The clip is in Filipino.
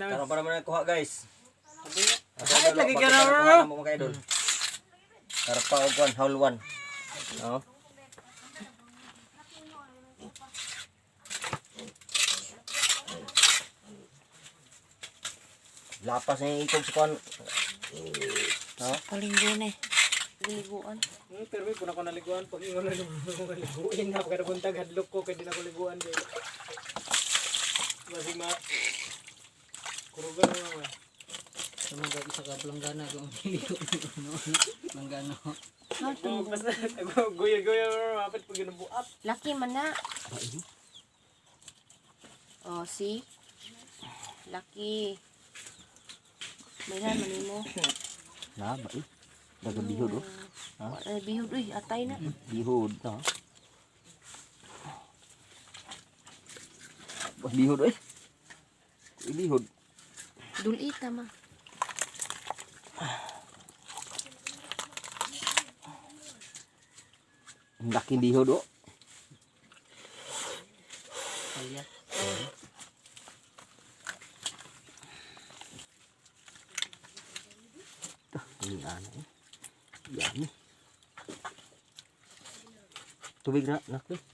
na. Karon pa naman nakuha guys. Ay, lagi ka na, bro. mo mga idol. Karpa og one, haul one. No. Lapas na yung itog sa kwan. No? Palinggo eh. Liguan. Hmm, pero may kuna ko naliguan pag ingon na liguin na pagka buntag hadlok ko kay di na ko liguan. Masig ma Kurugan mo mga. Sama ga isa ka planggana kung ligo no. Planggana. Ah, Oh, basta guyo-guyo mapit pag ginubuat. Laki man na. Oh, see? Laki. Mayroon man mo. Na ba eh? Daga bihod oh. Wala bihod. Uy, atay na. Bihod. Bah bihod eh. Bihod. Dulit naman. Ang laking bihod oh. Kaya. Ini ano eh. Yan. Tubig na, nak eh.